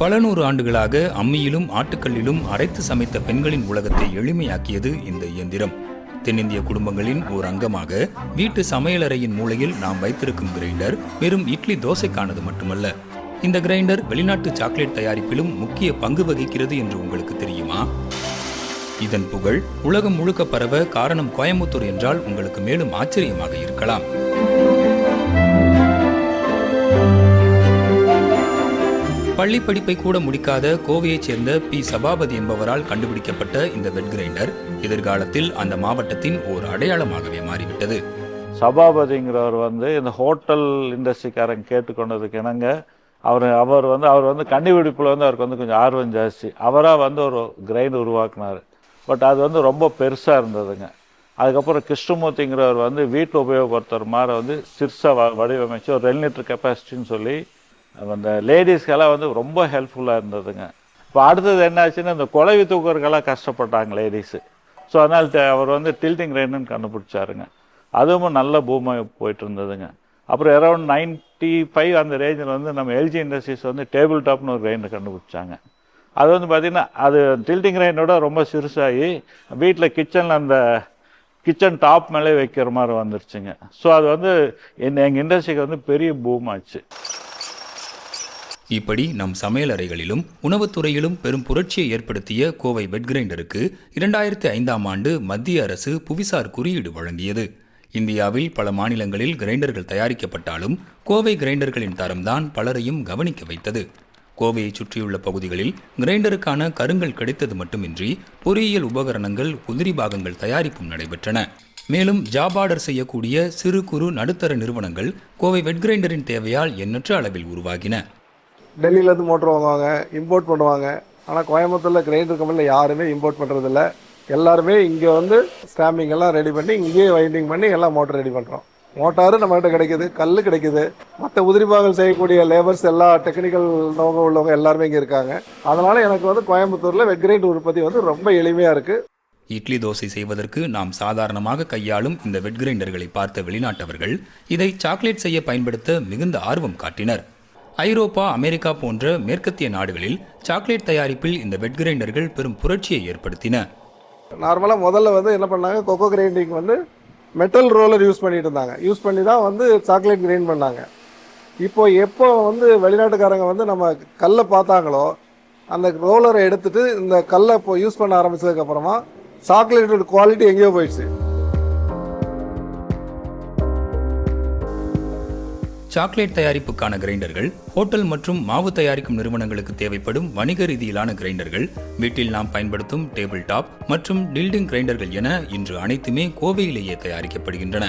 பல நூறு ஆண்டுகளாக அம்மியிலும் ஆட்டுக்கல்லிலும் அரைத்து சமைத்த பெண்களின் உலகத்தை எளிமையாக்கியது இந்த இயந்திரம். தென்னிந்திய குடும்பங்களின் ஓர் அங்கமாக வீட்டு சமையலறையின் மூலையில் நாம் வைத்திருக்கும் கிரைண்டர் வெறும் இட்லி தோசைக்கானது மட்டுமல்ல. இந்த கிரைண்டர் வெளிநாட்டு சாக்லேட் தயாரிப்பிலும் முக்கிய பங்கு வகிக்கிறது என்று உங்களுக்கு தெரியுமா? இதன் புகழ் உலகம் முழுக்க பரவ காரணம் கோயம்புத்தூர் என்றால் உங்களுக்கு மேலும் ஆச்சரியமாக இருக்கலாம். பள்ளி படிப்பை கூட முடிக்காத கோவையைச் சேர்ந்த பி. சபாபதி என்பவரால் கண்டுபிடிக்கப்பட்ட இந்த வெட் கிரைண்டர் எதிர்காலத்தில் அந்த மாவட்டத்தின் ஓர் அடையாளமாகவே மாறிவிட்டது. சபாபதிங்கிறவர் வந்து இந்த ஹோட்டல் இண்டஸ்ட்ரிக்காரங்க கேட்டுக்கொண்டதுக்கு இணங்க அவர் அவர் வந்து அவர் வந்து கண்டுபிடிப்பில் வந்து அவருக்கு வந்து கொஞ்சம் ஆர்வம் ஜாஸ்தி. அவராக வந்து ஒரு கிரைண்ட் உருவாக்குனார். பட் அது வந்து ரொம்ப பெருசாக இருந்ததுங்க. அதுக்கப்புறம் கிருஷ்ணமூர்த்திங்கிறவர் வந்து வீட்டில் உபயோகப்படுத்துகிற மாதிரி வந்து சிறுசாக வ வடிவமைச்சு ஒரு ரெண்டு லிட்டர் கெப்பாசிட்டின்னு சொல்லி அந்த லேடிஸ்க்கெல்லாம் வந்து ரொம்ப ஹெல்ப்ஃபுல்லாக இருந்ததுங்க. இப்போ அடுத்தது என்னாச்சுன்னா இந்த குழவி தூக்குறதுக்கெல்லாம் கஷ்டப்பட்டாங்க லேடிஸு ஸோ அதனால் த- அவர் வந்து டில்டிங் ரெயின்னு கண்டுபிடிச்சாருங்க. அதுவும் நல்ல பூமாக போயிட்டு இருந்ததுங்க அப்புறம் அரௌண்ட் நைன்ட்டி ஃபைவ் அந்த ரேஞ்சில் வந்து நம்ம எல்ஜி இண்டஸ்ட்ரீஸ் வந்து டேபிள் டாப்னு ஒரு ரெயின் கண்டுபிடிச்சாங்க. அது வந்து பார்த்திங்கன்னா அது டில்டிங் ரெயினோட ரொம்ப சிறுசாகி வீட்டில் கிச்சனில் அந்த கிச்சன் டாப் மேலே வைக்கிற மாதிரி வந்துருச்சுங்க. ஸோ அது வந்து என் எங்கள் இண்டஸ்ட்ரிக்கு வந்து பெரிய பூம் ஆச்சு. இப்படி நம் சமையலறைகளிலும் உணவுத்துறையிலும் பெரும் புரட்சியை ஏற்படுத்திய கோவை வெட் கிரைண்டருக்கு இரண்டாயிரத்தி ஐந்தாம் ஆண்டு மத்திய அரசு புவிசார் குறியீடு வழங்கியது. இந்தியாவில் பல மாநிலங்களில் கிரைண்டர்கள் தயாரிக்கப்பட்டாலும் கோவை கிரைண்டர்களின் தரம்தான் பலரையும் கவனிக்க வைத்தது. கோவையை சுற்றியுள்ள பகுதிகளில் கிரைண்டருக்கான கருங்கள் கிடைத்தது மட்டுமின்றி பொறியியல் உபகரணங்கள் உதிரி பாகங்கள் தயாரிப்பும் நடைபெற்றன. மேலும் ஜாப் ஆர்டர் செய்யக்கூடிய சிறு குறு நடுத்தர நிறுவனங்கள் கோவை வெட் கிரைண்டரின் தேவையால் எண்ணற்ற அளவில் உருவாகின. டெல்லியிலேருந்து மோட்டர் வாங்குவாங்க இம்போர்ட் பண்ணுவாங்க. ஆனால் கோயம்புத்தூரில் கிரைண்டர் கம்பெனியில் யாருமே இம்போர்ட் பண்ணுறதில்ல எல்லாருமே இங்கே வந்து ஸ்டாம்பிங் எல்லாம் ரெடி பண்ணி இங்கேயே வைண்டிங் பண்ணி எல்லாம் மோட்டர் ரெடி பண்ணுறோம் மோட்டாரும் நம்மகிட்ட கிடைக்குது கல் கிடைக்குது. மற்ற உதிரிபாகங்கள் செய்யக்கூடிய லேபர்ஸ் எல்லா டெக்னிக்கல் நோக்கம் உள்ளவங்க எல்லாருமே இங்கே இருக்காங்க. அதனால் எனக்கு வந்து கோயம்புத்தூரில் வெட் கிரைண்டர் உற்பத்தி வந்து ரொம்ப எளிமையாக இருக்குது இட்லி தோசை செய்வதற்கு நாம் சாதாரணமாக கையாளும் இந்த வெட் கிரைண்டர்களை பார்த்த வெளிநாட்டவர்கள் இதை சாக்லேட் செய்ய பயன்படுத்த மிகுந்த ஆர்வம் காட்டினர். ஐரோப்பா அமெரிக்கா போன்ற மேற்கத்திய நாடுகளில் சாக்லேட் தயாரிப்பில் இந்த வெட் கிரைண்டர்கள் பெரும் புரட்சியை ஏற்படுத்தின. நார்மலாக முதல்ல வந்து என்ன பண்ணாங்க? கொக்கோ கிரைண்டிங் வந்து மெட்டல் ரோலர் யூஸ் பண்ணிட்டு இருந்தாங்க. யூஸ் பண்ணி தான் வந்து சாக்லேட் கிரைண்ட் பண்ணாங்க. இப்போ எப்போ வந்து வெளிநாட்டுக்காரங்க வந்து நம்ம கல்லை பார்த்தாங்களோ அந்த ரோலரை எடுத்துட்டு இந்த கல்லை இப்போ யூஸ் பண்ண ஆரம்பிச்சதுக்கப்புறமா சாக்லேட்டோட குவாலிட்டி எங்கேயோ போயிடுச்சு. சாக்லேட் தயாரிப்புக்கான கிரைண்டர்கள் ஹோட்டல் மற்றும் மாவு தயாரிக்கும் நிறுவனங்களுக்கு தேவைப்படும் வணிக ரீதியிலான கிரைண்டர்கள் வீட்டில் நாம் பயன்படுத்தும் டேபிள் டாப் மற்றும் டில்டிங் கிரைண்டர்கள் என இன்று அனைத்துமே கோவையிலேயே தயாரிக்கப்படுகின்றன.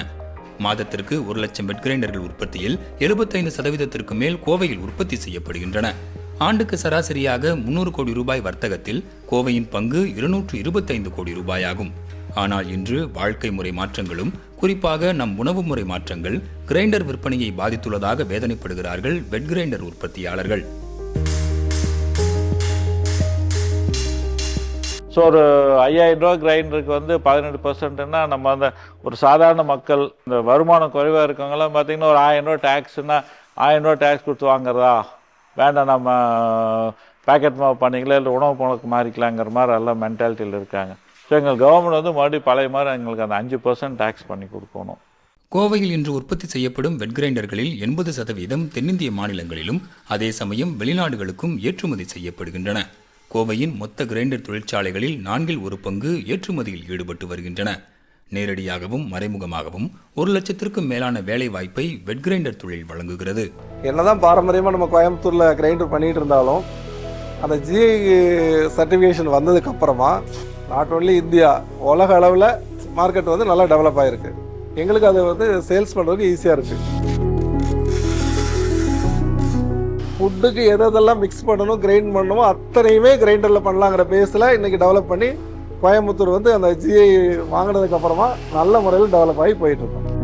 மாதத்திற்கு ஒரு லட்சம் பெட் கிரைண்டர்கள் உற்பத்தியில் எழுபத்தைந்து சதவீதத்திற்கு மேல் கோவையில் உற்பத்தி செய்யப்படுகின்றன. ஆண்டுக்கு சராசரியாக முன்னூறு கோடி ரூபாய் வர்த்தகத்தில் கோவையின் பங்கு இருநூற்று இருபத்தைந்து கோடி ரூபாயாகும். ஆனால் இன்று வாழ்க்கை முறை மாற்றங்களும் குறிப்பாக நம் உணவு முறை மாற்றங்கள் கிரைண்டர் விற்பனையை பாதித்துள்ளதாக வேதனைப்படுகிறார்கள் வெட் கிரைண்டர் உற்பத்தியாளர்கள். ஸோ ஒரு ஐயாயிரம் ரூபா கிரைண்டருக்கு வந்து பதினெட்டு பர்சன்ட்னா நம்ம அந்த ஒரு சாதாரண மக்கள் இந்த வருமானம் குறைவாக இருக்கவங்கலாம் பார்த்தீங்கன்னா ஒரு ஆயிரம் ரூபா டேக்ஸ்னா ஆயிரம் ரூபா டேக்ஸ் கொடுத்து வாங்குறதா? வேண்டாம் நம்ம பேக்கெட் மாவு பண்ணிக்கலாம் இல்லை உணவு பழக்கம் மாறிக்கலாங்கிற மாதிரி எல்லாம் மென்டாலிட்டியில் இருக்காங்க. ஸோ எங்கள் கவர்மெண்ட் வந்து மறுபடியும் பழைய மாதிரி எங்களுக்கு அந்த அஞ்சு பர்சன்ட் டேக்ஸ் பண்ணி கொடுக்கணும். கோவையில் இன்று உற்பத்தி செய்யப்படும் வெட் கிரைண்டர்களில் எண்பது சதவீதம் தென்னிந்திய மாநிலங்களிலும் அதே சமயம் வெளிநாடுகளுக்கும் ஏற்றுமதி செய்யப்படுகின்றன. கோவையின் மொத்த கிரைண்டர் தொழிற்சாலைகளில் நான்கில் ஒரு பங்கு ஏற்றுமதியில் ஈடுபட்டு வருகின்றன. நேரடியாகவும் மறைமுகமாகவும் ஒரு லட்சத்திற்கும் மேலான வேலை வாய்ப்பை வெட் கிரைண்டர் தொழில் வழங்குகிறது. என்னதான் பாரம்பரியமாக நம்ம கோயம்புத்தூரில் கிரைண்டர் பண்ணிட்டு இருந்தாலும் அந்த ஜிஐ சர்டிஃபிகேஷன் வந்ததுக்கு அப்புறமா நாட் ஒன்லி இந்தியா உலக அளவில் மார்க்கெட் வந்து நல்லா டெவலப் ஆகிருக்கு எங்களுக்கு அது வந்து சேல்ஸ் பண்ணுறதுக்கு ஈஸியாக இருக்குது ஃபுட்டுக்கு எதெல்லாம் மிக்ஸ் பண்ணணும் கிரைண்ட் பண்ணணுமோ அத்தனையுமே கிரைண்டரில் பண்ணலாங்கிற பேஸில் இன்றைக்கி டெவலப் பண்ணி கோயம்புத்தூர் வந்து அந்த ஜிஐ வாங்கினதுக்கப்புறமா நல்ல முறையில் டெவலப் ஆகி போயிட்டுருக்கோம்